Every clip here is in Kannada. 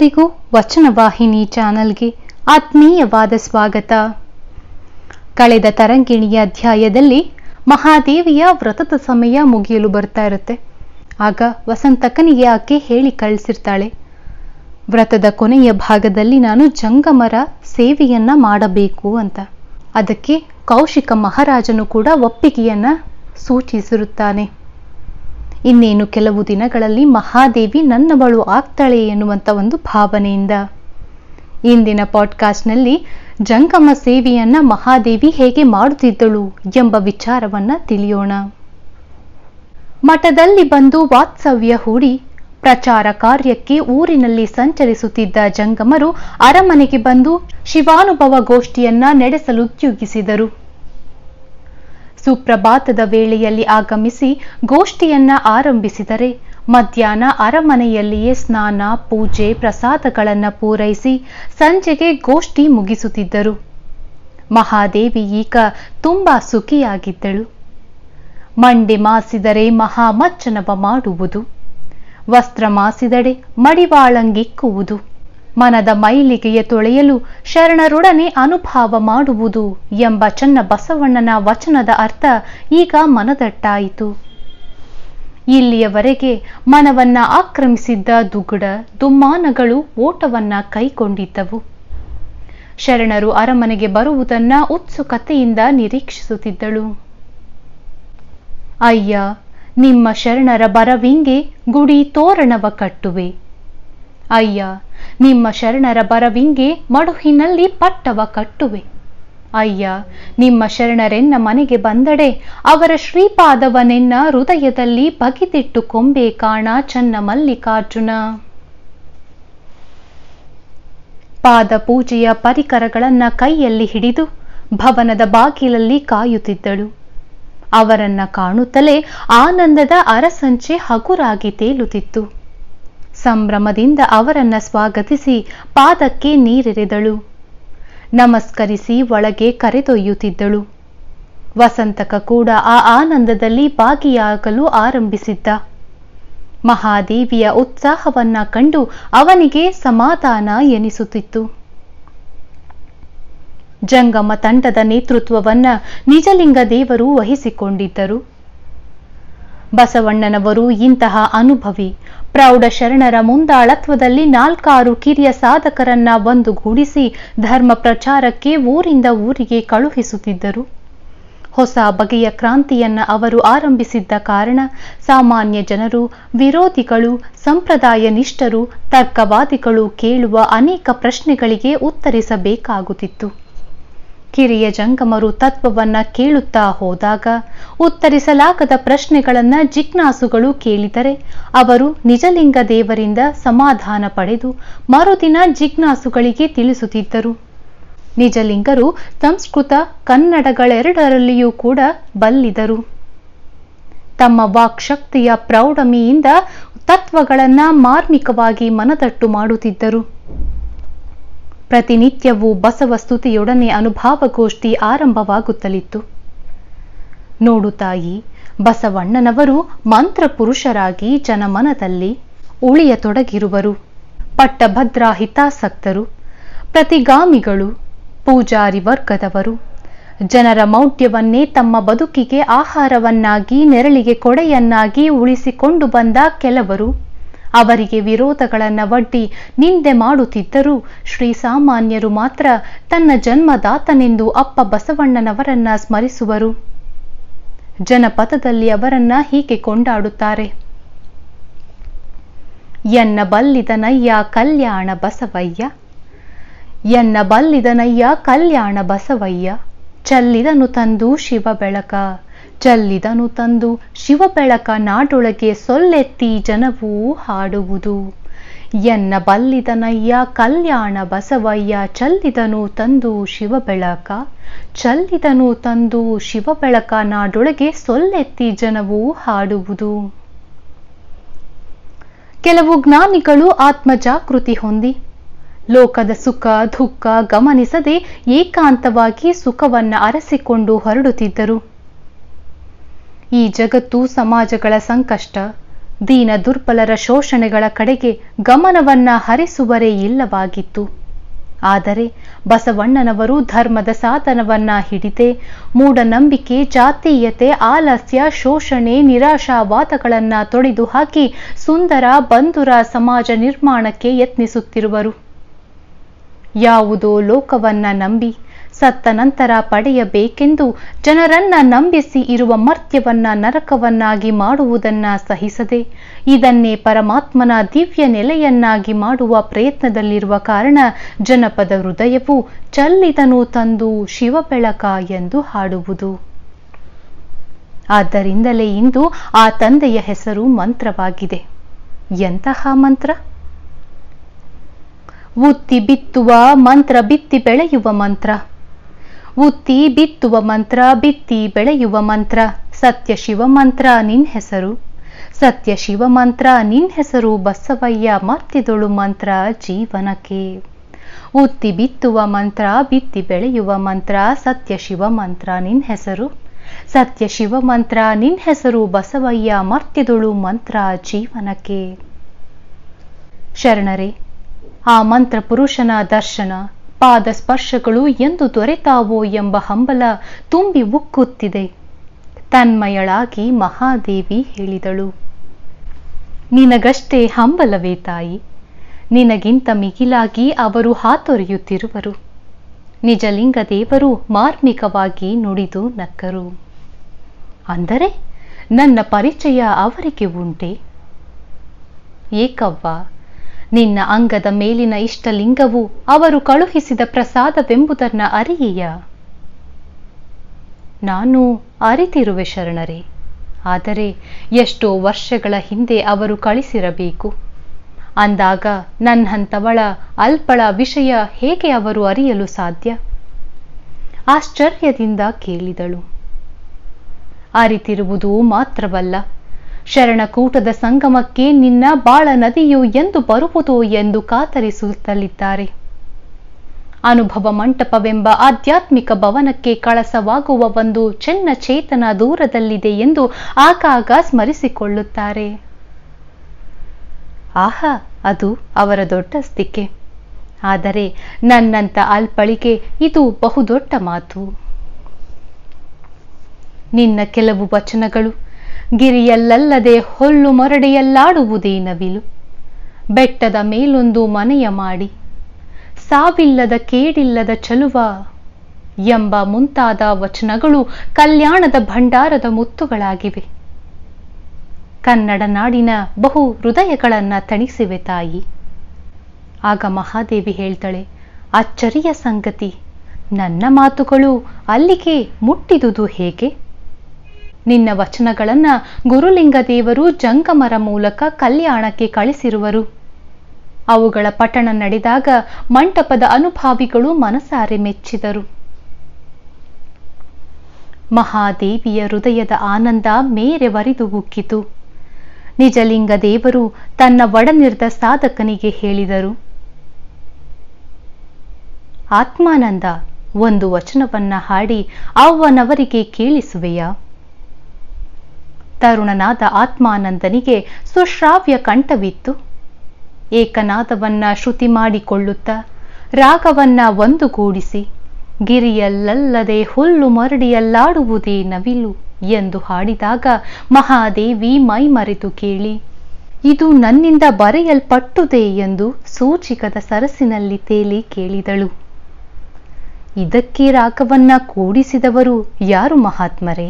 ಎಲ್ಲರಿಗೂ ವಚನವಾಹಿನಿ ಚಾನಲ್ಗೆ ಆತ್ಮೀಯವಾದ ಸ್ವಾಗತ. ಕಳೆದ ತರಂಗಿಣಿಯ ಅಧ್ಯಾಯದಲ್ಲಿ ಮಹಾದೇವಿಯ ವ್ರತದ ಸಮಯ ಮುಗಿಯಲು ಬರ್ತಾ ಇರುತ್ತೆ. ಆಗ ವಸಂತಕನಿಗೆ ಆಕೆ ಹೇಳಿ ಕಳಿಸಿರ್ತಾಳೆ, ವ್ರತದ ಕೊನೆಯ ಭಾಗದಲ್ಲಿ ನಾನು ಜಂಗಮರ ಸೇವೆಯನ್ನ ಮಾಡಬೇಕು ಅಂತ. ಅದಕ್ಕೆ ಕೌಶಿಕ ಮಹಾರಾಜನು ಕೂಡ ಒಪ್ಪಿಗೆಯನ್ನ ಸೂಚಿಸಿರುತ್ತಾನೆ. ಇನ್ನೇನು ಕೆಲವು ದಿನಗಳಲ್ಲಿ ಮಹಾದೇವಿ ನನ್ನವಳು ಆಗ್ತಾಳೆ ಎನ್ನುವಂಥ ಒಂದು ಭಾವನೆಯಿಂದ. ಇಂದಿನ ಪಾಡ್ಕಾಸ್ಟ್ನಲ್ಲಿ ಜಂಗಮ ಸೇವೆಯನ್ನ ಮಹಾದೇವಿ ಹೇಗೆ ಮಾಡುತ್ತಿದ್ದಳು ಎಂಬ ವಿಚಾರವನ್ನ ತಿಳಿಯೋಣ. ಮಠದಲ್ಲಿ ಬಂದು ವಾತ್ಸವ್ಯ ಹೂಡಿ ಪ್ರಚಾರ ಕಾರ್ಯಕ್ಕೆ ಊರಿನಲ್ಲಿ ಸಂಚರಿಸುತ್ತಿದ್ದ ಜಂಗಮರು ಅರಮನೆಗೆ ಬಂದು ಶಿವಾನುಭವ ಗೋಷ್ಠಿಯನ್ನ ನಡೆಸಲುದ್ಯೋಗಿಸಿದರು ಸುಪ್ರಭಾತದ ವೇಳೆಯಲ್ಲಿ ಆಗಮಿಸಿ ಗೋಷ್ಠಿಯನ್ನ ಆರಂಭಿಸಿದರೆ ಮಧ್ಯಾಹ್ನ ಅರಮನೆಯಲ್ಲಿಯೇ ಸ್ನಾನ, ಪೂಜೆ, ಪ್ರಸಾದಗಳನ್ನ ಪೂರೈಸಿ ಸಂಜೆಗೆ ಗೋಷ್ಠಿ ಮುಗಿಸುತ್ತಿದ್ದರು. ಮಹಾದೇವಿ ಈಗ ತುಂಬಾ ಸುಖಿಯಾಗಿದ್ದಳು. ಮಂಡೆ ಮಾಸಿದರೆ ಮಹಾಮಚ್ಚನವ ಮಾಡುವುದು. ವಸ್ತ್ರ ಮಾಸಿದಡೆ ಮಡಿವಾಳಂಗಿಕ್ಕುವುದು. ಮನದ ಮೈಲಿಗೆಯ ತೊಳೆಯಲು ಶರಣರೊಡನೆ ಅನುಭಾವ ಮಾಡುವುದು ಎಂಬ ಚನ್ನ ಬಸವಣ್ಣನ ವಚನದ ಅರ್ಥ ಈಗ ಮನದಟ್ಟಾಯಿತು. ಇಲ್ಲಿಯವರೆಗೆ ಮನವನ್ನ ಆಕ್ರಮಿಸಿದ್ದ ದುಗುಡ, ದುಮ್ಮಾನಗಳು ಓಟವನ್ನ ಕೈಕೊಂಡಿದ್ದವು ಶರಣರು ಅರಮನೆಗೆ ಬರುವುದನ್ನ ಉತ್ಸುಕತೆಯಿಂದ ನಿರೀಕ್ಷಿಸುತ್ತಿದ್ದಳು. ಅಯ್ಯ, ನಿಮ್ಮ ಶರಣರ ಬರವಿಂಗೆ ಗುಡಿ ತೋರಣವ ಕಟ್ಟುವೆ. ಅಯ್ಯ, ನಿಮ್ಮ ಶರಣರ ಬರವಿಂಗೆ ಮಡುಹಿನಲ್ಲಿ ಪಟ್ಟವ ಕಟ್ಟುವೆ. ಅಯ್ಯ, ನಿಮ್ಮ ಶರಣರೆನ್ನ ಮನೆಗೆ ಬಂದಡೆ ಅವರ ಶ್ರೀಪಾದವನೆನ್ನ ಹೃದಯದಲ್ಲಿ ಬಗಿದಿಟ್ಟು ಕೊಂಬೆ ಕಾಣ ಚನ್ನ ಮಲ್ಲಿಕಾರ್ಜುನ. ಪಾದ ಪೂಜೆಯ ಪರಿಕರಗಳನ್ನ ಕೈಯಲ್ಲಿ ಹಿಡಿದು ಭವನದ ಬಾಗಿಲಲ್ಲಿ ಕಾಯುತ್ತಿದ್ದಳು. ಅವರನ್ನ ಕಾಣುತ್ತಲೇ ಆನಂದದ ಅರಸಂಚೆ ಹಗುರಾಗಿ ತೇಲುತ್ತಿತ್ತು. ಸಂಭ್ರಮದಿಂದ ಅವರನ್ನ ಸ್ವಾಗತಿಸಿ ಪಾದಕ್ಕೆ ನೀರೆರೆದಳು. ನಮಸ್ಕರಿಸಿ ಒಳಗೆ ಕರೆದೊಯ್ಯುತ್ತಿದ್ದಳು. ವಸಂತಕ ಕೂಡ ಆ ಆನಂದದಲ್ಲಿ ಭಾಗಿಯಾಗಲು ಆರಂಭಿಸಿದ್ದ. ಮಹಾದೇವಿಯ ಉತ್ಸಾಹವನ್ನ ಕಂಡು ಅವನಿಗೆ ಸಮಾಧಾನ ಎನಿಸುತ್ತಿತ್ತು. ಜಂಗಮ ತಂಡದ ನೇತೃತ್ವವನ್ನ ನಿಜಲಿಂಗ ದೇವರು ವಹಿಸಿಕೊಂಡಿದ್ದರು. ಬಸವಣ್ಣನವರು ಇಂತಹ ಅನುಭವಿ. ಪ್ರೌಢ ಶರಣರ ಮುಂದಾಳತ್ವದಲ್ಲಿ ನಾಲ್ಕಾರು ಕಿರಿಯ ಸಾಧಕರನ್ನ ಒಂದುಗೂಡಿಸಿ ಧರ್ಮ ಪ್ರಚಾರಕ್ಕೆ ಊರಿಂದ ಊರಿಗೆ ಕಳುಹಿಸುತ್ತಿದ್ದರು. ಹೊಸ ಬಗೆಯ ಕ್ರಾಂತಿಯನ್ನ ಅವರು ಆರಂಭಿಸಿದ್ದ ಕಾರಣ ಸಾಮಾನ್ಯ ಜನರು, ವಿರೋಧಿಗಳು ಸಂಪ್ರದಾಯ ನಿಷ್ಠರು ತರ್ಕವಾದಿಗಳು ಕೇಳುವ ಅನೇಕ ಪ್ರಶ್ನೆಗಳಿಗೆ ಉತ್ತರಿಸಬೇಕಾಗುತ್ತಿತ್ತು. ಕಿರಿಯ ಜಂಗಮರು ತತ್ವವನ್ನ ಕೇಳುತ್ತಾ ಹೋದಾಗ ಉತ್ತರಿಸಲಾಗದ ಪ್ರಶ್ನೆಗಳನ್ನ ಜಿಜ್ಞಾಸುಗಳು ಕೇಳಿದರೆ ಅವರು ನಿಜಲಿಂಗ ದೇವರಿಂದ ಸಮಾಧಾನ ಪಡೆದು ಮರುದಿನ ಜಿಜ್ಞಾಸುಗಳಿಗೆ ತಿಳಿಸುತ್ತಿದ್ದರು. ನಿಜಲಿಂಗರು ಸಂಸ್ಕೃತ ಕನ್ನಡಗಳೆರಡರಲ್ಲಿಯೂ ಕೂಡ ಬಲ್ಲಿದರು. ತಮ್ಮ ವಾಕ್ಶಕ್ತಿಯ ಪ್ರೌಢಮಿಯಿಂದ ತತ್ವಗಳನ್ನ ಮಾರ್ಮಿಕವಾಗಿ ಮನದಟ್ಟು ಮಾಡುತ್ತಿದ್ದರು. ಪ್ರತಿನಿತ್ಯವೂ ಬಸವ ಸ್ತುತಿಯೊಡನೆ ಅನುಭಾವಗೋಷ್ಠಿ ಆರಂಭವಾಗುತ್ತಲಿತ್ತು. ನೋಡು ತಾಯಿ, ಬಸವಣ್ಣನವರು ಮಂತ್ರಪುರುಷರಾಗಿ ಜನಮನದಲ್ಲಿ ಉಳಿಯತೊಡಗಿರುವರು ಪಟ್ಟಭದ್ರ ಹಿತಾಸಕ್ತರು, ಪ್ರತಿಗಾಮಿಗಳು, ಪೂಜಾರಿ ವರ್ಗದವರು. ಜನರ ಮೌಢ್ಯವನ್ನೇ ತಮ್ಮ ಬದುಕಿಗೆ ಆಹಾರವನ್ನಾಗಿ, ನೆರಳಿಗೆ ಕೊಡೆಯನ್ನಾಗಿ ಉಳಿಸಿಕೊಂಡು ಬಂದ ಕೆಲವರು. ಅವರಿಗೆ ವಿರೋಧಗಳನ್ನು ಒಡ್ಡಿ ನಿಂದೆ ಮಾಡುತ್ತಿದ್ದರೂ ಶ್ರೀಸಾಮಾನ್ಯರು ಮಾತ್ರ ತನ್ನ ಜನ್ಮದಾತನೆಂದು ಅಪ್ಪ ಬಸವಣ್ಣನವರನ್ನ ಸ್ಮರಿಸುವರು. ಜನಪದದಲ್ಲಿ ಅವರನ್ನ ಹೀಗೆ ಕೊಂಡಾಡುತ್ತಾರೆ. ಎನ್ನ ಬಲ್ಲಿದನಯ್ಯ ಕಲ್ಯಾಣ ಬಸವಯ್ಯ, ಎನ್ನ ಬಲ್ಲಿದನಯ್ಯ ಕಲ್ಯಾಣ ಬಸವಯ್ಯ, ಚಲ್ಲಿದನು ತಂದು ಶಿವ ಬೆಳಕ. ಚಲ್ಲಿದನು ತಂದು ಶಿವ ಬೆಳಕ ನಾಡೊಳಗೆ ಸೊಲ್ಲೆತ್ತಿ ಜನವೂ ಹಾಡುವುದು. ಎನ್ನ ಬಲ್ಲಿದನಯ್ಯ, ಕಲ್ಯಾಣ ಬಸವಯ್ಯ ಚಲ್ಲಿದನು ತಂದು ಶಿವ ಬೆಳಕ ಚಲ್ಲಿದನು ತಂದು ಶಿವ ಬೆಳಕ ನಾಡೊಳಗೆ ಸೊಲ್ಲೆತ್ತಿ ಜನವೂ ಹಾಡುವುದು. ಕೆಲವು ಜ್ಞಾನಿಗಳು ಆತ್ಮ ಜಾಗೃತಿ ಹೊಂದಿ. ಲೋಕದ ಸುಖ, ದುಃಖ ಗಮನಿಸದೆ ಏಕಾಂತವಾಗಿ ಸುಖವನ್ನ ಅರಸಿಕೊಂಡು ಹೊರಡುತ್ತಿದ್ದರು. ಈ ಜಗತ್ತು ಸಮಾಜಗಳ ಸಂಕಷ್ಟ. ದೀನ ದುರ್ಬಲರ ಶೋಷಣೆಗಳ ಕಡೆಗೆ ಗಮನವನ್ನ ಹರಿಸುವರೇ ಇಲ್ಲವಾಗಿತ್ತು. ಆದರೆ ಬಸವಣ್ಣನವರು ಧರ್ಮದ ಸಾಧನವನ್ನ ಹಿಡಿದೆ. ಮೂಢನಂಬಿಕೆ, ಜಾತೀಯತೆ, ಆಲಸ್ಯ, ಶೋಷಣೆ, ನಿರಾಶಾವಾದಗಳನ್ನ ತೊಡೆದು ಹಾಕಿ ಸುಂದರ, ಬಂಧುರ ಸಮಾಜ ನಿರ್ಮಾಣಕ್ಕೆ ಯತ್ನಿಸುತ್ತಿರುವರು. ಯಾವುದೋ ಲೋಕವನ್ನ ನಂಬಿ ಸತ್ತ ನಂತರ ಪಡೆಯಬೇಕೆಂದು ಜನರನ್ನ ನಂಬಿಸಿ ಇರುವ ಮರ್ತ್ಯವನ್ನ ನರಕವನ್ನಾಗಿ ಮಾಡುವುದನ್ನ ಸಹಿಸದೆ, ಇದನ್ನೇ ಪರಮಾತ್ಮನ ದಿವ್ಯ ನೆಲೆಯನ್ನಾಗಿ ಮಾಡುವ ಪ್ರಯತ್ನದಲ್ಲಿರುವ ಕಾರಣ ಜನಪದ ಹೃದಯವು ಚಲ್ಲಿದನು ತಂದು ಶಿವಬೆಳಕ ಎಂದು ಹಾಡುವುದು. ಆದ್ದರಿಂದಲೇ ಇಂದು ಆ ತಂದೆಯ ಹೆಸರು ಮಂತ್ರವಾಗಿದೆ. ಎಂತಹ ಮಂತ್ರ? ಉತ್ತಿ ಬಿತ್ತುವ ಮಂತ್ರ ಬಿತ್ತಿ ಬೆಳೆಯುವ ಮಂತ್ರ. ಉತ್ತಿ ಬಿತ್ತುವ ಮಂತ್ರ, ಬಿತ್ತಿ ಬೆಳೆಯುವ ಮಂತ್ರ. ಸತ್ಯ ಶಿವ ಮಂತ್ರ ನಿನ್ ಹೆಸರು. ಸತ್ಯ ಶಿವ ಮಂತ್ರ ನಿನ್ ಹೆಸರು, ಬಸವಯ್ಯ ಮತ್ತಿದೊಳು ಮಂತ್ರ ಜೀವನಕ್ಕೆ. ಉತ್ತಿ ಬಿತ್ತುವ ಮಂತ್ರ, ಬಿತ್ತಿ ಬೆಳೆಯುವ ಮಂತ್ರ ಸತ್ಯ ಶಿವ ಮಂತ್ರ ನಿನ್ ಹೆಸರು. ಸತ್ಯ ಶಿವ ಮಂತ್ರ ನಿನ್ ಹೆಸರು, ಬಸವಯ್ಯ ಮರ್ತಿದೊಳು ಮಂತ್ರ ಜೀವನಕ್ಕೆ. ಶರಣರೇ, ಆ ಮಂತ್ರ ಪುರುಷನ ದರ್ಶನ ಪಾದ ಸ್ಪರ್ಶಗಳು ಎಂದು ದೊರೆತಾವೋ ಎಂಬ ಹಂಬಲ ತುಂಬಿ ಉಕ್ಕುತ್ತಿದೆ. ತನ್ಮಯಳಾಗಿ ಮಹಾದೇವಿ ಹೇಳಿದಳು, ನಿನಗಷ್ಟೇ ಹಂಬಲವೇ ತಾಯಿ, ನಿನಗಿಂತ ಮಿಗಿಲಾಗಿ ಅವರು ಹಾತೊರೆಯುತ್ತಿರುವರು. ನಿಜಲಿಂಗ ದೇವರು ಮಾರ್ಮಿಕವಾಗಿ ನುಡಿದು ನಕ್ಕರು. ಅಂದರೆ ನನ್ನ ಪರಿಚಯ ಅವರಿಗೆ ಉಂಟೆ? ಏಕವ್ವ ನಿನ್ನ ಅಂಗದ ಮೇಲಿನ ಇಷ್ಟಲಿಂಗವು ಅವರು ಕಳುಹಿಸಿದ ಪ್ರಸಾದವೆಂಬುದನ್ನ ಅರಿಯ ನಾನು ಅರಿತಿರುವೆ ಶರಣರೇ, ಆದರೆ ಎಷ್ಟೋ ವರ್ಷಗಳ ಹಿಂದೆ ಅವರು ಕಳಿಸಿರಬೇಕು. ಅಂದಾಗ ನನ್ನಂಥವಳ ಅಲ್ಪಳ ವಿಷಯ ಹೇಗೆ ಅವರು ಅರಿಯಲು ಸಾಧ್ಯ? ಆಶ್ಚರ್ಯದಿಂದ ಕೇಳಿದಳು. ಅರಿತಿರುವುದು ಮಾತ್ರವಲ್ಲ ಶರಣಕೂಟದ ಸಂಗಮಕ್ಕೆ ನಿನ್ನ ಬಾಳ ನದಿಯು ಎಂದು ಬರುವುದು ಎಂದು ಕಾತರಿಸುತ್ತಲಿದ್ದಾರೆ. ಅನುಭವ ಮಂಟಪವೆಂಬ ಆಧ್ಯಾತ್ಮಿಕ ಭವನಕ್ಕೆ ಕಳಸವಾಗುವ ಒಂದು ಚೆನ್ನ ಚೇತನ ದೂರದಲ್ಲಿದೆ ಎಂದು ಆಗಾಗ ಸ್ಮರಿಸಿಕೊಳ್ಳುತ್ತಾರೆ. ಆಹಾ, ಅದು ಅವರ ದೊಡ್ಡ ಸ್ಥಿಕೆ. ಆದರೆ ನನ್ನಂತ ಅಲ್ಪಳಿಗೆ ಇದು ಬಹುದೊಡ್ಡ ಮಾತು. ನಿನ್ನ ಕೆಲವು ವಚನಗಳು ಗಿರಿಯಲ್ಲಲ್ಲದೆ ಹೊಲ್ಲು ಮರಡೆಯಲ್ಲಾಡುವುದೇ ನವಿಲು. ಬೆಟ್ಟದ ಮೇಲೊಂದು ಮನೆಯ ಮಾಡಿ, ಸಾವಿಲ್ಲದ ಕೇಡಿಲ್ಲದ ಚಲುವ ಎಂಬ ಮುಂತಾದ ವಚನಗಳು ಕಲ್ಯಾಣದ ಭಂಡಾರದ ಮುತ್ತುಗಳಾಗಿವೆ. ಕನ್ನಡ ನಾಡಿನ ಬಹು ಹೃದಯಗಳನ್ನ ತಣಿಸಿವೆ ತಾಯಿ. ಆಗ ಮಹಾದೇವಿ ಹೇಳ್ತಾಳೆ, ಅಚ್ಚರಿಯ ಸಂಗತಿ, ನನ್ನ ಮಾತುಗಳು ಅಲ್ಲಿಗೆ ಮುಟ್ಟಿದುದು ಹೇಗೆ? ನಿನ್ನ ವಚನಗಳನ್ನ ಗುರುಲಿಂಗ ದೇವರು ಜಂಗಮರ ಮೂಲಕ ಕಲ್ಯಾಣಕ್ಕೆ ಕಳಿಸಿರುವರು. ಅವುಗಳ ಪಠಣ ನಡೆದಾಗ ಮಂಟಪದ ಅನುಭಾವಿಗಳು ಮನಸಾರೆ ಮೆಚ್ಚಿದರು. ಮಹಾದೇವಿಯ ಹೃದಯದ ಆನಂದ ಮೇರೆವರಿದು ಉಕ್ಕಿತು. ನಿಜಲಿಂಗ ದೇವರು ತನ್ನ ಒಡನಿರ್ದ ಸಾಧಕನಿಗೆ ಹೇಳಿದರು. ಆತ್ಮಾನಂದ, ಒಂದು ವಚನವನ್ನ ಹಾಡಿ ಅವ್ವನವರಿಗೆ ಕೇಳಿಸುವೆಯಾ? ತರುಣನಾದ ಆತ್ಮಾನಂದನಿಗೆ ಸುಶ್ರಾವ್ಯ ಕಂಠವಿತ್ತು. ಏಕನಾದವನ್ನ ಶ್ರುತಿ ಮಾಡಿಕೊಳ್ಳುತ್ತಾ, ರಾಗವನ್ನ ಒಂದುಗೂಡಿಸಿ ಗಿರಿಯಲ್ಲಲ್ಲದೆ ಹುಲ್ಲು ಮರಡಿಯಲ್ಲಾಡುವುದೇ ನವಿಲು ಎಂದು ಹಾಡಿದಾಗ ಮಹಾದೇವಿ ಮೈಮರೆತು ಕೇಳಿ, ಇದು ನನ್ನಿಂದ ಬರೆಯಲ್ಪಟ್ಟುದೇ ಎಂದು ಸೂಚಿಕದ ಸರಸಿನಲ್ಲಿ ತೇಲಿ ಕೇಳಿದಳು. ಇದಕ್ಕೆ ರಾಗವನ್ನ ಕೂಡಿಸಿದವರು ಯಾರು ಮಹಾತ್ಮರೇ?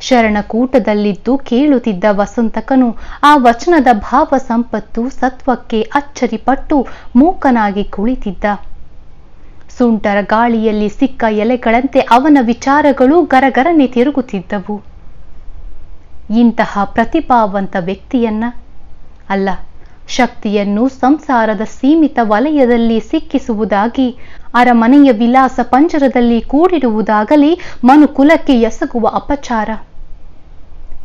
ಶರಣಕೂಟದಲ್ಲಿದ್ದು ಕೇಳುತ್ತಿದ್ದ ವಸಂತಕನು ಆ ವಚನದ ಭಾವ ಸಂಪತ್ತು ಸತ್ವಕ್ಕೆ ಅಚ್ಚರಿಪಟ್ಟು ಮೂಕನಾಗಿ ಕುಳಿತಿದ್ದ. ಸುಂಟರ ಗಾಳಿಯಲ್ಲಿ ಸಿಕ್ಕ ಎಲೆಗಳಂತೆ ಅವನ ವಿಚಾರಗಳು ಗರಗರನೆ ತಿರುಗುತ್ತಿದ್ದವು. ಇಂತಹ ಪ್ರತಿಭಾವಂತ ವ್ಯಕ್ತಿಯನ್ನ ಅಲ್ಲ ಶಕ್ತಿಯನ್ನು ಸಂಸಾರದ ಸೀಮಿತ ವಲಯದಲ್ಲಿ ಸಿಕ್ಕಿಸುವುದಾಗಿ, ಅರಮನೆಯ ವಿಲಾಸ ಪಂಜರದಲ್ಲಿ ಕೂಡಿಡುವುದಾಗಲಿ ಮನುಕುಲಕ್ಕೆ ಎಸಗುವ ಅಪಚಾರ.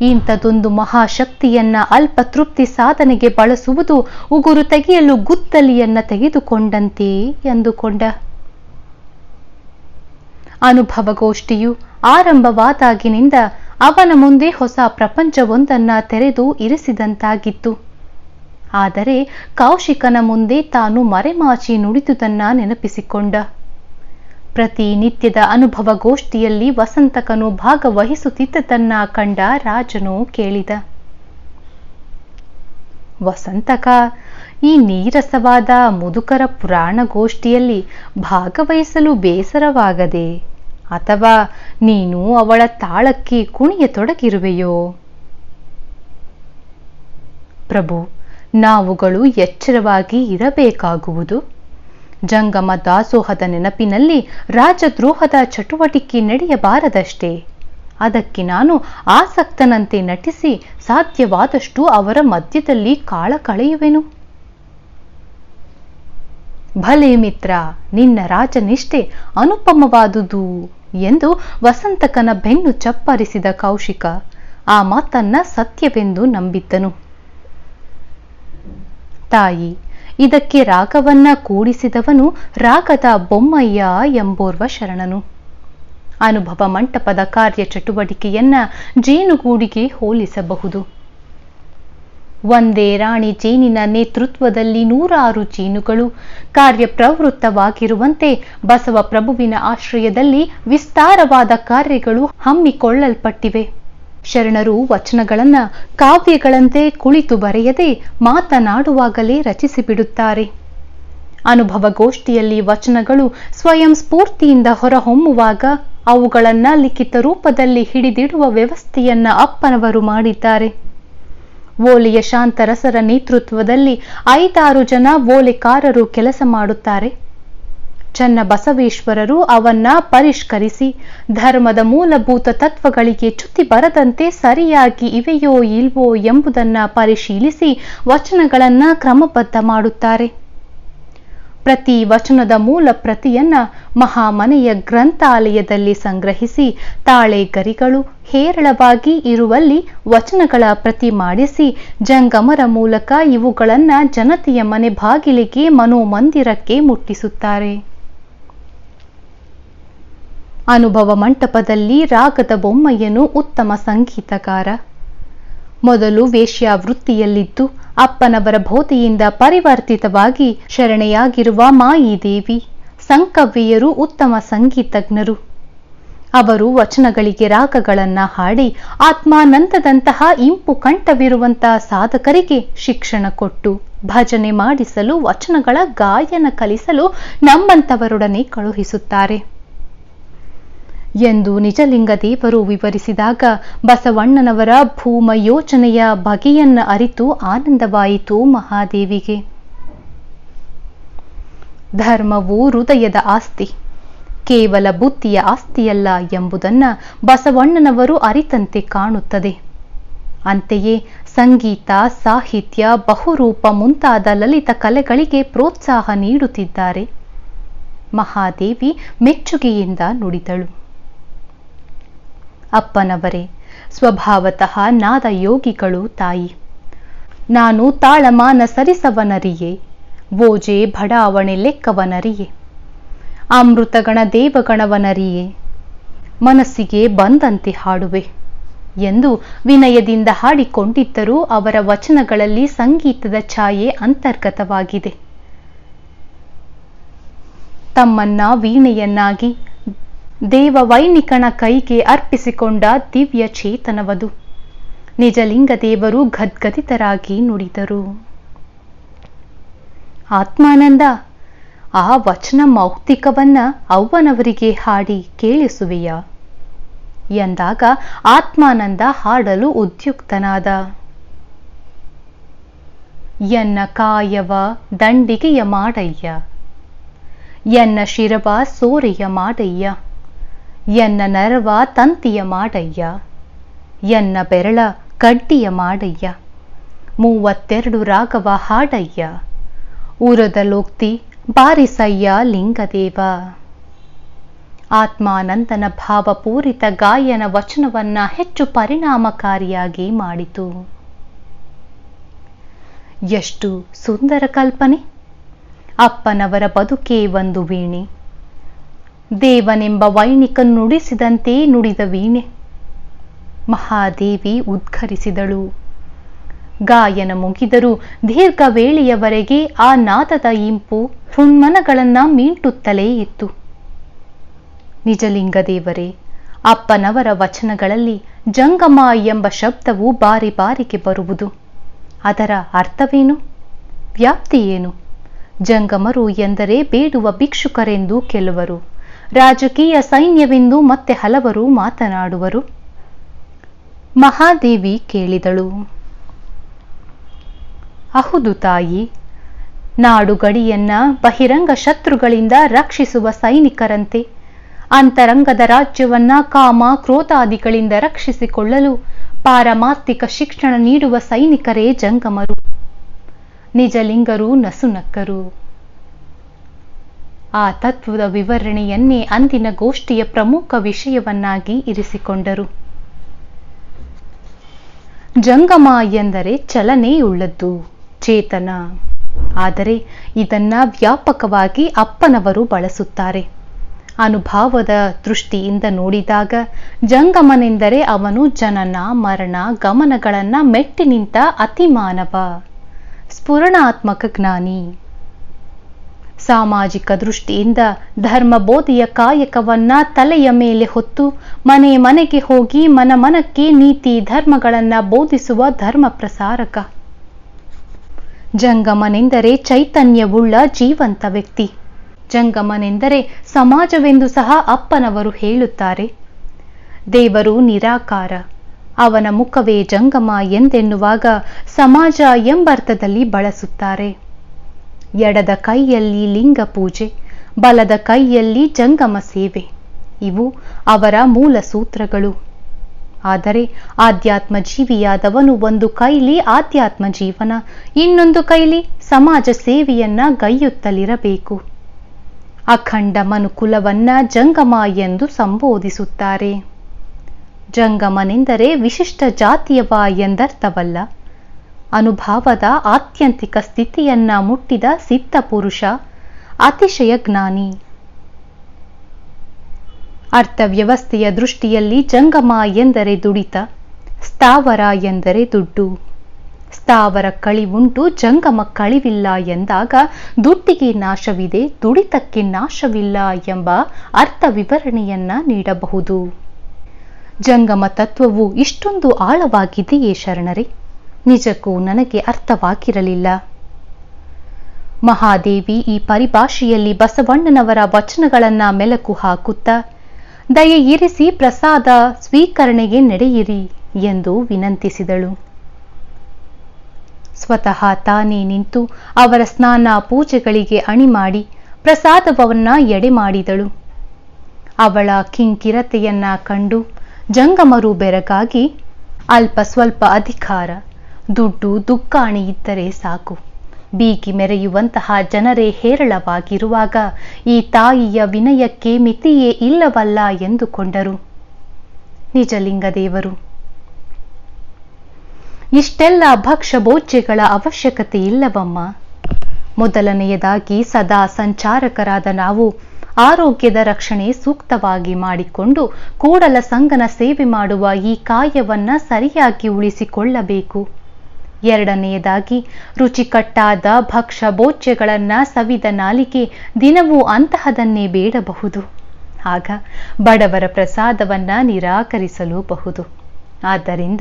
ಇಂಥದೊಂದು ಮಹಾಶಕ್ತಿಯನ್ನ ಅಲ್ಪ ತೃಪ್ತಿ ಸಾಧನೆಗೆ ಬಳಸುವುದು ಉಗುರು ತೆಗೆಯಲು ಗುದ್ದಲಿಯನ್ನ ತೆಗೆದುಕೊಂಡಂತೆ ಎಂದುಕೊಂಡ. ಅನುಭವಗೋಷ್ಠಿಯು ಆರಂಭವಾದಾಗಿನಿಂದ ಅವನ ಮುಂದೆ ಹೊಸ ಪ್ರಪಂಚವೊಂದನ್ನ ತೆರೆದು ಇರಿಸಿದಂತಾಗಿತ್ತು. ಆದರೆ ಕೌಶಿಕನ ಮುಂದೆ ತಾನು ಮರೆಮಾಚಿ ನುಡಿದುದನ್ನ ನೆನಪಿಸಿಕೊಂಡ. ಪ್ರತಿನಿತ್ಯದ ಅನುಭವ ಗೋಷ್ಠಿಯಲ್ಲಿ ವಸಂತಕನು ಭಾಗವಹಿಸುತ್ತಿದ್ದದನ್ನ ಕಂಡ ರಾಜನು ಕೇಳಿದ. ವಸಂತಕ, ಈ ನೀರಸವಾದ ಮುದುಕರ ಪುರಾಣ ಗೋಷ್ಠಿಯಲ್ಲಿ ಭಾಗವಹಿಸಲು ಬೇಸರವಾಗದೆ, ಅಥವಾ ನೀನು ಅವಳ ತಾಳಕ್ಕೆ ಕುಣಿಯತೊಡಗಿರುವೆಯೋ? ಪ್ರಭು ನಾವುಗಳು ಎಚ್ಚರವಾಗಿ ಇರಬೇಕಾಗುವುದು. ಜಂಗಮ ದಾಸೋಹದ ನೆನಪಿನಲ್ಲಿ ರಾಜದ್ರೋಹದ ಚಟುವಟಿಕೆ ನಡೆಯಬಾರದಷ್ಟೇ. ಅದಕ್ಕೆ ನಾನು ಆಸಕ್ತನಂತೆ ನಟಿಸಿ ಸಾಧ್ಯವಾದಷ್ಟು ಅವರ ಮಧ್ಯದಲ್ಲಿ ಕಾಳ ಕಳೆಯುವೆನು. ಭಲೆ ಮಿತ್ರ, ನಿನ್ನ ರಾಜನಿಷ್ಠೆ ಅನುಪಮವಾದುದು ಎಂದು ವಸಂತಕನ ಬೆನ್ನು ಚಪ್ಪರಿಸಿದ ಕೌಶಿಕ ಆ ಮಾತನ್ನ ಸತ್ಯವೆಂದು ನಂಬಿದ್ದನು. ತಾಯಿ, ಇದಕ್ಕೆ ರಾಗವನ್ನ ಕೂಡಿಸಿದವನು ರಾಗದ ಬೊಮ್ಮಯ್ಯ ಎಂಬೋರ್ವ ಶರಣನು. ಅನುಭವ ಮಂಟಪದ ಕಾರ್ಯ ಚಟುವಟಿಕೆಯನ್ನ ಜೇನುಗೂಡಿಗೆ ಹೋಲಿಸಬಹುದು. ಒಂದೇ ರಾಣಿ ಜೇನಿನ ನೇತೃತ್ವದಲ್ಲಿ ನೂರಾರು ಜೇನುಗಳು ಕಾರ್ಯಪ್ರವೃತ್ತವಾಗಿರುವಂತೆ ಬಸವ ಪ್ರಭುವಿನ ಆಶ್ರಯದಲ್ಲಿ ವಿಸ್ತಾರವಾದ ಕಾರ್ಯಗಳು ಹಮ್ಮಿಕೊಳ್ಳಲ್ಪಟ್ಟಿವೆ. ಶರಣರು ವಚನಗಳನ್ನ ಕಾವ್ಯಗಳಂತೆ ಕುಳಿತು ಬರೆಯದೆ ಮಾತನಾಡುವಾಗಲೇ ರಚಿಸಿಬಿಡುತ್ತಾರೆ. ಅನುಭವಗೋಷ್ಠಿಯಲ್ಲಿ ವಚನಗಳು ಸ್ವಯಂ ಸ್ಫೂರ್ತಿಯಿಂದ ಹೊರಹೊಮ್ಮುವಾಗ ಅವುಗಳನ್ನ ಲಿಖಿತ ರೂಪದಲ್ಲಿ ಹಿಡಿದಿಡುವ ವ್ಯವಸ್ಥೆಯನ್ನ ಅಪ್ಪನವರು ಮಾಡಿದ್ದಾರೆ. ಓಲೆಯ ಶಾಂತರಸರ ನೇತೃತ್ವದಲ್ಲಿ ಐದಾರು ಜನ ಓಲೆಕಾರರು ಕೆಲಸ ಮಾಡುತ್ತಾರೆ. ಚನ್ನ ಬಸವೇಶ್ವರರು ಅವನ್ನ ಪರಿಷ್ಕರಿಸಿ, ಧರ್ಮದ ಮೂಲಭೂತ ತತ್ವಗಳಿಗೆ ಚ್ಯುತಿ ಬರದಂತೆ ಸರಿಯಾಗಿ ಇವೆಯೋ ಇಲ್ವೋ ಎಂಬುದನ್ನ ಪರಿಶೀಲಿಸಿ ವಚನಗಳನ್ನ ಕ್ರಮಬದ್ಧ ಮಾಡುತ್ತಾರೆ. ಪ್ರತಿ ವಚನದ ಮೂಲ ಪ್ರತಿಯನ್ನ ಮಹಾಮನೆಯ ಗ್ರಂಥಾಲಯದಲ್ಲಿ ಸಂಗ್ರಹಿಸಿ ತಾಳೆ ಗರಿಗಳು ಹೇರಳವಾಗಿ ಇರುವಲ್ಲಿ ವಚನಗಳ ಪ್ರತಿ ಮಾಡಿಸಿ, ಜಂಗಮರ ಮೂಲಕ ಇವುಗಳನ್ನು ಜನತೆಯ ಮನೆ ಬಾಗಿಲಿಗೆ ಮನೋಮಂದಿರಕ್ಕೆ ಮುಟ್ಟಿಸುತ್ತಾರೆ. ಅನುಭವ ಮಂಟಪದಲ್ಲಿ ರಾಗದ ಬೊಮ್ಮಯ್ಯನು ಉತ್ತಮ ಸಂಗೀತಕಾರ. ಮೊದಲು ವೇಶ್ಯಾವೃತ್ತಿಯಲ್ಲಿದ್ದು, ಅಪ್ಪನವರ ಬೋಧೆಯಿಂದ ಪರಿವರ್ತಿತವಾಗಿ ಶರಣೆಯಾಗಿರುವ ಮಾಯಿದೇವಿ ಸಂಕವ್ಯರು ಉತ್ತಮ ಸಂಗೀತಜ್ಞರು. ಅವರು ವಚನಗಳಿಗೆ ರಾಗಗಳನ್ನು ಹಾಡಿ, ಆತ್ಮಾನಂದದಂತಹ ಇಂಪು ಕಂಠವಿರುವಂತಹ ಸಾಧಕರಿಗೆ ಶಿಕ್ಷಣ ಕೊಟ್ಟು, ಭಜನೆ ಮಾಡಿಸಲು, ವಚನಗಳ ಗಾಯನ ಕಲಿಸಲು ನಮ್ಮಂಥವರೊಡನೆ ಕಳುಹಿಸುತ್ತಾರೆ. ಎಂದು ನಿಜಲಿಂಗ ದೇವರು ವಿವರಿಸಿದಾಗ, ಬಸವಣ್ಣನವರ ಭೂಮ ಯೋಚನೆಯ ಬಗೆಯನ್ನ ಅರಿತು ಆನಂದವಾಯಿತು ಮಹಾದೇವಿಗೆ. ಧರ್ಮವು ಹೃದಯದ ಆಸ್ತಿ, ಕೇವಲ ಬುದ್ಧಿಯ ಆಸ್ತಿಯಲ್ಲ ಎಂಬುದನ್ನ ಬಸವಣ್ಣನವರು ಅರಿತಂತೆ ಕಾಣುತ್ತದೆ. ಅಂತೆಯೇ ಸಂಗೀತ, ಸಾಹಿತ್ಯ, ಬಹುರೂಪ ಮುಂತಾದ ಲಲಿತ ಕಲೆಗಳಿಗೆ ಪ್ರೋತ್ಸಾಹ ನೀಡುತ್ತಿದ್ದಾರೆ. ಮಹಾದೇವಿ ಮೆಚ್ಚುಗೆಯಿಂದ ನುಡಿದಳು. ಅಪ್ಪನವರೇ ಸ್ವಭಾವತಃ ನಾದ ಯೋಗಿಗಳು ತಾಯಿ. ನಾನು ತಾಳಮಾನ ಸರಿಸವನರಿಯೇ. ಓಜೆ ಬಡಾವಣೆ ಲೆಕ್ಕವನರಿಯೇ. ಅಮೃತಗಣ ದೇವಗಣವನರಿಯೇ. ಮನಸ್ಸಿಗೆ ಬಂದಂತೆ ಹಾಡುವೆ. ಎಂದು ವಿನಯದಿಂದ ಹಾಡಿಕೊಂಡಿದ್ದರೂ ಅವರ ವಚನಗಳಲ್ಲಿ ಸಂಗೀತದ ಛಾಯೆ ಅಂತರ್ಗತವಾಗಿದೆ. ತಮ್ಮನ್ನ ವೀಣೆಯನ್ನಾಗಿ ದೇವವೈನಿಕನ ಕೈಗೆ ಅರ್ಪಿಸಿಕೊಂಡ ದಿವ್ಯ ಚೇತನವದು. ನಿಜಲಿಂಗ ದೇವರು ಗದ್ಗದಿತರಾಗಿ ನುಡಿದರು. ಆತ್ಮಾನಂದ, ಆ ವಚನ ಮೌಕ್ತಿಕವನ್ನ ಅವ್ವನವರಿಗೆ ಹಾಡಿ ಕೇಳಿಸುವೆಯ. ಎಂದಾಗ ಆತ್ಮಾನಂದ ಹಾಡಲು ಉದ್ಯುಕ್ತನಾದ. ಎನ್ನ ಕಾಯವ ದಂಡಿಗೆಯ ಮಾಡಯ್ಯ. ಎನ್ನ ಶಿರವ ಸೋರೆಯ ಮಾಡಯ್ಯ. ಎನ್ನ ನರವ ತಂತಿಯ ಮಾಡಯ್ಯ, ಎನ್ನ ಬೆರಳ ಕಡ್ಡಿಯ ಮಾಡಯ್ಯ, ಮೂವತ್ತೆರಡು ರಾಗವ ಹಾಡಯ್ಯ ಊರದ ಲೋಕ್ತಿ ಬಾರಿಸಯ್ಯ ಲಿಂಗದೇವ. ಆತ್ಮಾನಂದನ ಭಾವಪೂರಿತ ಗಾಯನ ವಚನವನ್ನ ಹೆಚ್ಚು ಪರಿಣಾಮಕಾರಿಯಾಗಿ ಮಾಡಿತು. ಎಷ್ಟು ಸುಂದರ ಕಲ್ಪನೆ! ಅಪ್ಪನವರ ಬದುಕೇ ಒಂದು ವೀಣೆ. ದೇವನೆಂಬ ವೈಣಿಕ ನುಡಿಸಿದಂತೆ ನುಡಿದ ವೀಣೆ. ಮಹಾದೇವಿ ಉದ್ಘರಿಸಿದಳು ಗಾಯನ ಮುಗಿದರೂ ದೀರ್ಘ ವೇಳೆಯವರೆಗೆ ಆ ನಾದದ ಇಂಪು ಹೃನ್ಮನಗಳನ್ನ ಮೀಂಟುತ್ತಲೇ ಇತ್ತು. ನಿಜಲಿಂಗದೇವರೇ ಅಪ್ಪನವರ ವಚನಗಳಲ್ಲಿ ಜಂಗಮ ಎಂಬ ಶಬ್ದವು ಬಾರಿ ಬಾರಿಗೆ ಬರುವುದು. ಅದರ ಅರ್ಥವೇನು? ವ್ಯಾಪ್ತಿಯೇನು ಜಂಗಮರು ಎಂದರೆ ಬೇಡುವ ಭಿಕ್ಷುಕರೆಂದು ಕೆಲವರು. ರಾಜಕೀಯ ಸೈನ್ಯವೆಂದು ಮತ್ತೆ ಹಲವರು ಮಾತನಾಡುವರು. ಮಹಾದೇವಿ ಕೇಳಿದಳು. ಅಹುದು ತಾಯಿ ನಾಡು ಗಡಿಯನ್ನ ಬಹಿರಂಗ ಶತ್ರುಗಳಿಂದ ರಕ್ಷಿಸುವ ಸೈನಿಕರಂತೆ, ಅಂತರಂಗದ ರಾಜ್ಯವನ್ನ ಕಾಮ ಕ್ರೋತಾದಿಗಳಿಂದ ರಕ್ಷಿಸಿಕೊಳ್ಳಲು ಪಾರಮಾರ್ಥಿಕ ಶಿಕ್ಷಣ ನೀಡುವ ಸೈನಿಕರೇ ಜಂಗಮರು. ನಿಜಲಿಂಗರು ನಸುನಕ್ಕರು. ಆ ತತ್ವದ ವಿವರಣೆಯನ್ನೇ ಅಂದಿನ ಗೋಷ್ಠಿಯ ಪ್ರಮುಖ ವಿಷಯವನ್ನಾಗಿ ಇರಿಸಿಕೊಂಡರು. ಜಂಗಮ ಎಂದರೆ ಚಲನೆಯುಳ್ಳದ್ದು ಚೇತನ. ಆದರೆ ಇದನ್ನ ವ್ಯಾಪಕವಾಗಿ ಅಪ್ಪನವರು ಬಳಸುತ್ತಾರೆ. ಅನುಭಾವದ ದೃಷ್ಟಿಯಿಂದ ನೋಡಿದಾಗ ಜಂಗಮನೆಂದರೆ ಅವನು ಜನನ, ಮರಣ, ಗಮನಗಳನ್ನ ಮೆಟ್ಟಿ ನಿಂತ ಅತಿಮಾನವ, ಸ್ಫುರಣಾತ್ಮಕ ಜ್ಞಾನಿ. ಸಾಮಾಜಿಕ ದೃಷ್ಟಿಯಿಂದ ಧರ್ಮಬೋಧಿಯ ಕಾಯಕವನ್ನ ತಲೆಯ ಮೇಲೆ ಹೊತ್ತು ಮನೆ ಮನೆಗೆ ಹೋಗಿ ಮನ ಮನಕ್ಕೆ ನೀತಿ ಧರ್ಮಗಳನ್ನ ಬೋಧಿಸುವ ಧರ್ಮ ಪ್ರಸಾರಕ. ಜಂಗಮನೆಂದರೆ ಚೈತನ್ಯವುಳ್ಳ ಜೀವಂತ ವ್ಯಕ್ತಿ. ಜಂಗಮನೆಂದರೆ ಸಮಾಜವೆಂದು ಸಹ ಅಪ್ಪನವರು ಹೇಳುತ್ತಾರೆ. ದೇವರು ನಿರಾಕಾರ. ಅವನ ಮುಖವೇ ಜಂಗಮ ಎಂದೆನ್ನುವಾಗ ಸಮಾಜ ಎಂಬರ್ಥದಲ್ಲಿ ಬಳಸುತ್ತಾರೆ. ಎಡದ ಕೈಯಲ್ಲಿ ಲಿಂಗ ಪೂಜೆ, ಬಲದ ಕೈಯಲ್ಲಿ ಜಂಗಮ ಸೇವೆ. ಇವು ಅವರ ಮೂಲ ಸೂತ್ರಗಳು. ಆದರೆ ಆಧ್ಯಾತ್ಮ ಜೀವಿಯಾದವನು ಒಂದು ಕೈಲಿ ಆಧ್ಯಾತ್ಮ ಜೀವನ, ಇನ್ನೊಂದು ಕೈಲಿ ಸಮಾಜ ಸೇವೆಯನ್ನ ಗೈಯುತ್ತಲಿರಬೇಕು ಅಖಂಡ ಮನುಕುಲವನ್ನ ಜಂಗಮ ಎಂದು ಸಂಬೋಧಿಸುತ್ತಾರೆ. ಜಂಗಮನೆಂದರೆ ವಿಶಿಷ್ಟ ಜಾತಿಯವ ಎಂದರ್ಥವಲ್ಲ. ಅನುಭಾವದ ಆತ್ಯಂತಿಕ ಸ್ಥಿತಿಯನ್ನ ಮುಟ್ಟಿದ ಸಿದ್ಧ ಪುರುಷ, ಅತಿಶಯ ಜ್ಞಾನಿ. ಅರ್ಥವ್ಯವಸ್ಥೆಯ ದೃಷ್ಟಿಯಲ್ಲಿ ಜಂಗಮ ಎಂದರೆ ದುಡಿತ, ಸ್ಥಾವರ ಎಂದರೆ ದುಡ್ಡು. ಸ್ಥಾವರ ಕಳಿವುಂಟು ಜಂಗಮ ಕಳಿವಿಲ್ಲ ಎಂದಾಗ ದುಡ್ಡಿಗೆ ನಾಶವಿದೆ, ದುಡಿತಕ್ಕೆ ನಾಶವಿಲ್ಲ ಎಂಬ ಅರ್ಥ ವಿವರಣೆಯನ್ನ ನೀಡಬಹುದು. ಜಂಗಮ ತತ್ವವು ಇಷ್ಟೊಂದು ಆಳವಾಗಿದೆಯೇ ಶರಣರೇ? ನಿಜಕ್ಕೂ ನನಗೆ ಅರ್ಥವಾಗಿರಲಿಲ್ಲ. ಮಹಾದೇವಿ ಈ ಪರಿಭಾಷೆಯಲ್ಲಿ ಬಸವಣ್ಣನವರ ವಚನಗಳನ್ನ ಮೆಲಕು ಹಾಕುತ್ತ, ದಯೆ ಇರಿಸಿ ಪ್ರಸಾದ ಸ್ವೀಕರಣೆಗೆ ನಡೆಯಿರಿ ಎಂದು ವಿನಂತಿಸಿದಳು. ಸ್ವತಃ ತಾನೇ ನಿಂತು ಅವರ ಸ್ನಾನ ಪೂಜೆಗಳಿಗೆ ಅಣಿ ಮಾಡಿ ಪ್ರಸಾದವನ್ನ ಎಡೆ ಮಾಡಿದಳು ಅವಳ ಕಿಂಕಿರತೆಯನ್ನ ಕಂಡು ಜಂಗಮರು ಬೆರಗಾಗಿ ಅಲ್ಪ ಸ್ವಲ್ಪ ಅಧಿಕಾರ. ದುಡ್ಡು ದುಕ್ಕಾಣಿ ಇದ್ದರೆ ಸಾಕು. ಬೀಗಿ ಮೆರೆಯುವಂತಹ ಜನರೇ ಹೇರಳವಾಗಿರುವಾಗ ಈ ತಾಯಿಯ ವಿನಯಕ್ಕೆ ಮಿತಿಯೇ ಇಲ್ಲವಲ್ಲ ಎಂದುಕೊಂಡರು. ನಿಜಲಿಂಗದೇವರು. ಇಷ್ಟೆಲ್ಲ ಭಕ್ಷ್ಯಭೋಜ್ಯಗಳ ಅವಶ್ಯಕತೆ ಇಲ್ಲವಮ್ಮ. ಮೊದಲನೆಯದಾಗಿ ಸದಾ ಸಂಚಾರಕರಾದ ನಾವು ಆರೋಗ್ಯದ ರಕ್ಷಣೆ ಸೂಕ್ತವಾಗಿ ಮಾಡಿಕೊಂಡು ಕೂಡಲ ಸಂಗನ ಸೇವೆ ಮಾಡುವ ಈ ಕಾಯವನ್ನ ಸರಿಯಾಗಿ ಉಳಿಸಿಕೊಳ್ಳಬೇಕು. ಎರಡನೆಯದಾಗಿ, ರುಚಿಕಟ್ಟಾದ ಭಕ್ಷ ಭೋಜ್ಯಗಳನ್ನು ಸವಿದ ನಾಲಿಗೆ ದಿನವೂ ಅಂತಹದನ್ನೇ ಬೇಡಬಹುದು. ಆಗ ಬಡವರ ಪ್ರಸಾದವನ್ನ ನಿರಾಕರಿಸಲೂಬಹುದು ಆದ್ದರಿಂದ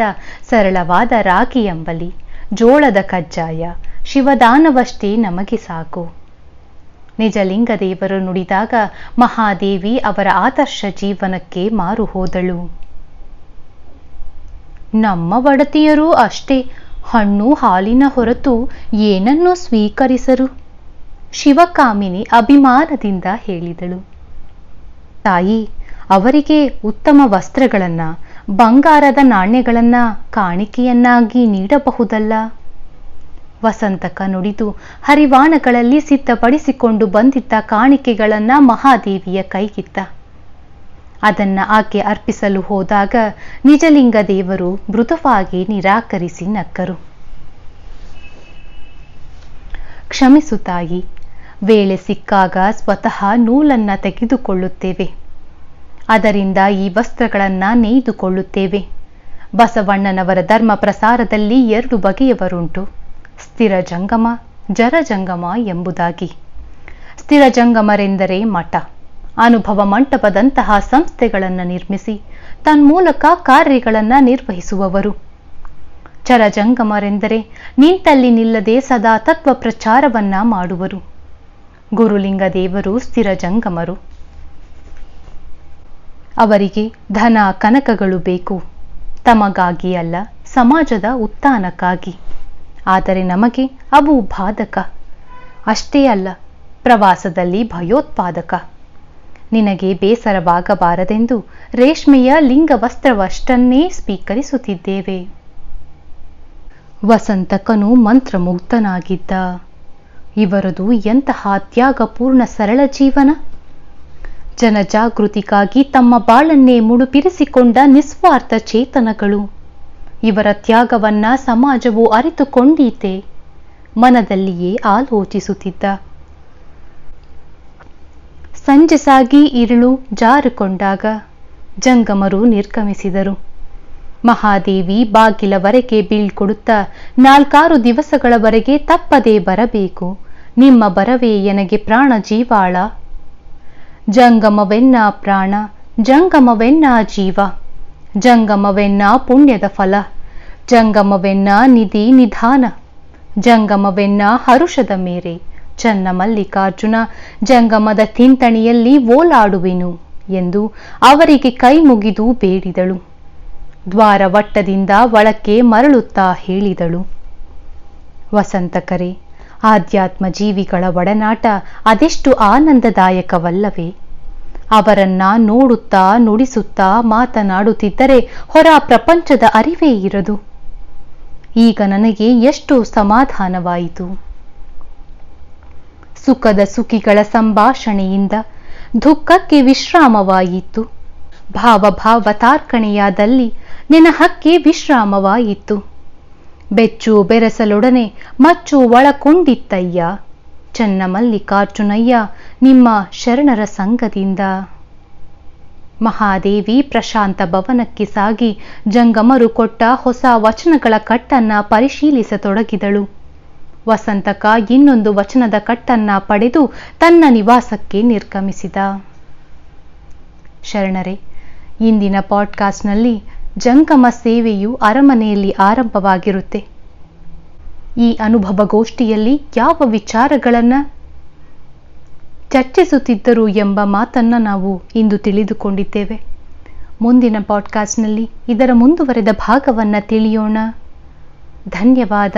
ಸರಳವಾದ ರಾಗಿ ಎಂಬಲಿ ಜೋಳದ ಕಜ್ಜಾಯ, ಶಿವದಾನವಷ್ಟೇ ನಮಗೆ ಸಾಕು. ನಿಜಲಿಂಗದೇವರು ನುಡಿದಾಗ ಮಹಾದೇವಿ ಅವರ ಆದರ್ಶ ಜೀವನಕ್ಕೆ ಮಾರು ಹೋದಳು. ನಮ್ಮ ಒಡತಿಯರೂ ಅಷ್ಟೇ. ಹಣ್ಣು ಹಾಲಿನ ಹೊರತು ಏನನ್ನೂ ಸ್ವೀಕರಿಸರು? ಶಿವಕಾಮಿನಿ ಅಭಿಮಾನದಿಂದ ಹೇಳಿದಳು. ತಾಯಿ, ಅವರಿಗೆ ಉತ್ತಮ ವಸ್ತ್ರಗಳನ್ನ, ಬಂಗಾರದ ನಾಣ್ಯಗಳನ್ನ ಕಾಣಿಕೆಯನ್ನಾಗಿ ನೀಡಬಹುದಲ್ಲ? ವಸಂತಕ ನುಡಿದು ಹರಿವಾಣಗಳಲ್ಲಿ ಸಿದ್ಧಪಡಿಸಿಕೊಂಡು ಬಂದಿದ್ದ ಕಾಣಿಕೆಗಳನ್ನ ಮಹಾದೇವಿಯ ಕೈಗಿತ್ತ. ಅದನ್ನ ಆಕೆ ಅರ್ಪಿಸಲು ಹೋದಾಗ ನಿಜಲಿಂಗ ದೇವರು ಮೃದುವಾಗಿ ನಿರಾಕರಿಸಿ ನಕ್ಕರು. ಕ್ಷಮಿಸು ತಾಯಿ, ವೇಳೆ ಸಿಕ್ಕಾಗ ಸ್ವತಃ ನೂಲನ್ನ ತೆಗೆದುಕೊಳ್ಳುತ್ತೇವೆ. ಅದರಿಂದ ಈ ವಸ್ತ್ರಗಳನ್ನ ನೇಯ್ದುಕೊಳ್ಳುತ್ತೇವೆ. ಬಸವಣ್ಣನವರ ಧರ್ಮ ಪ್ರಸಾರದಲ್ಲಿ ಎರಡು ಬಗೆಯವರುಂಟು, ಸ್ಥಿರ ಜಂಗಮ, ಜರ ಜಂಗಮ ಎಂಬುದಾಗಿ. ಸ್ಥಿರ ಜಂಗಮರೆಂದರೆ ಮಠ. ಅನುಭವ ಮಂಟಪದಂತಹ ಸಂಸ್ಥೆಗಳನ್ನು ನಿರ್ಮಿಸಿ, ತನ್ಮೂಲಕ ಕಾರ್ಯಗಳನ್ನು ನಿರ್ವಹಿಸುವವರು. ಚರಜಂಗಮರೆಂದರೆ ನಿಂತಲ್ಲಿ ನಿಲ್ಲದೆ ಸದಾ ತತ್ವ ಪ್ರಚಾರವನ್ನ ಮಾಡುವರು. ಗುರುಲಿಂಗ ದೇವರು ಸ್ಥಿರ ಜಂಗಮರು. ಅವರಿಗೆ ಧನ ಕನಕಗಳು ಬೇಕು. ತಮಗಾಗಿ ಅಲ್ಲ, ಸಮಾಜದ ಉತ್ಥಾನಕ್ಕಾಗಿ. ಆದರೆ ನಮಗೆ ಅವು ಬಾಧಕ. ಅಷ್ಟೇ ಅಲ್ಲ, ಪ್ರವಾಸದಲ್ಲಿ ಭಯೋತ್ಪಾದಕ. ನಿನಗೆ ಬೇಸರವಾಗಬಾರದೆಂದು ರೇಷ್ಮೆಯ ಲಿಂಗ ವಸ್ತ್ರವಷ್ಟನ್ನೇ ಸ್ವೀಕರಿಸುತ್ತಿದ್ದೇವೆ. ವಸಂತಕನು ಮಂತ್ರಮುಗ್ಧನಾಗಿದ್ದ. ಇವರದು ಎಂತಹ ತ್ಯಾಗಪೂರ್ಣ ಸರಳ ಜೀವನ? ಜನಜಾಗೃತಿಗಾಗಿ ತಮ್ಮ ಬಾಳನ್ನೇ ಮುಡುಪಿರಿಸಿಕೊಂಡ ನಿಸ್ವಾರ್ಥ ಚೇತನಗಳು. ಇವರ ತ್ಯಾಗವನ್ನ ಸಮಾಜವು ಅರಿತುಕೊಂಡೀತೆ. ಮನದಲ್ಲಿಯೇ ಆಲೋಚಿಸುತ್ತಿದ್ದ. ಸಂಜೆ ಸಾಗಿ ಇರುಳು ಜಾರುಕೊಂಡಾಗ ಜಂಗಮರು ನಿರ್ಗಮಿಸಿದರು. ಮಹಾದೇವಿ ಬಾಗಿಲವರೆಗೆ ಬೀಳ್ಕೊಡುತ್ತಾ ನಾಲ್ಕಾರು ದಿವಸಗಳವರೆಗೆ ತಪ್ಪದೇ ಬರಬೇಕು. ನಿಮ್ಮ ಬರವೇ ಎನಗೆ ಪ್ರಾಣ ಜೀವಾಳ. ಜಂಗಮವೆನ್ನ ಪ್ರಾಣ, ಜಂಗಮವೆನ್ನ ಜೀವ. ಜಂಗಮವೆನ್ನ ಪುಣ್ಯದ ಫಲ. ಜಂಗಮವೆನ್ನ ನಿಧಿ ನಿಧಾನ. ಜಂಗಮವೆನ್ನ ಹರುಷದ ಮೇರೆ. ಚನ್ನ ಮಲ್ಲಿಕಾರ್ಜುನ ಜಂಗಮದ ತಿಂತಣಿಯಲ್ಲಿ ಓಲಾಡುವೆನು ಎಂದು ಅವರಿಗೆ ಕೈ ಮುಗಿದು ಬೇಡಿದಳು. ದ್ವಾರವಟ್ಟದಿಂದ ಒಳಕ್ಕೆ ಮರಳುತ್ತಾ ಹೇಳಿದಳು. ವಸಂತಕರೆ, ಆಧ್ಯಾತ್ಮ ಜೀವಿಗಳ ಒಡನಾಟ ಅದೆಷ್ಟು ಆನಂದದಾಯಕವಲ್ಲವೇ. ಅವರನ್ನ ನೋಡುತ್ತಾ ನುಡಿಸುತ್ತಾ ಮಾತನಾಡುತ್ತಿದ್ದರೆ ಹೊರ ಪ್ರಪಂಚದ ಅರಿವೇ ಇರದು. ಈಗ ನನಗೆ ಎಷ್ಟು ಸಮಾಧಾನವಾಯಿತು. ಸುಖದ ಸುಖಿಗಳ ಸಂಭಾಷಣೆಯಿಂದ ದುಃಖಕ್ಕೆ ವಿಶ್ರಾಮವಾಯಿತು. ಭಾವ ತಾರ್ಕಣೆಯಾದಲ್ಲಿ ನೆನಹಕ್ಕೆ ವಿಶ್ರಾಮವಾಯಿತು. ಬೆಚ್ಚು ಬೆರೆಸಲೊಡನೆ ಮಚ್ಚು ಒಳಕೊಂಡಿತ್ತಯ್ಯ. ಚನ್ನಮಲ್ಲಿಕಾರ್ಜುನಯ್ಯ, ನಿಮ್ಮ ಶರಣರ ಸಂಘದಿಂದ. ಮಹಾದೇವಿ ಪ್ರಶಾಂತ ಭವನಕ್ಕೆ ಸಾಗಿ ಜಂಗಮರು ಕೊಟ್ಟ ಹೊಸ ವಚನಗಳ ಕಟ್ಟನ್ನ ಪರಿಶೀಲಿಸತೊಡಗಿದಳು. ವಸಂತಕ ಇನ್ನೊಂದು ವಚನದ ಕಟ್ಟನ್ನ ಪಡೆದು ತನ್ನ ನಿವಾಸಕ್ಕೆ ನಿರ್ಗಮಿಸಿದ. ಶರಣರೇ, ಇಂದಿನ ಪಾಡ್ಕಾಸ್ಟ್ನಲ್ಲಿ ಜಂಗಮ ಸೇವೆಯು ಅರಮನೆಯಲ್ಲಿ ಆರಂಭವಾಗಿರುತ್ತೆ. ಈ ಅನುಭವ ಗೋಷ್ಠಿಯಲ್ಲಿ ಯಾವ ವಿಚಾರಗಳನ್ನು ಚರ್ಚಿಸುತ್ತಿದ್ದರು ಎಂಬ ಮಾತನ್ನ ನಾವು ಇಂದು ತಿಳಿದುಕೊಂಡಿದ್ದೇವೆ. ಮುಂದಿನ ಪಾಡ್ಕಾಸ್ಟ್ನಲ್ಲಿ ಇದರ ಮುಂದುವರೆದ ಭಾಗವನ್ನು ತಿಳಿಯೋಣ. ಧನ್ಯವಾದ.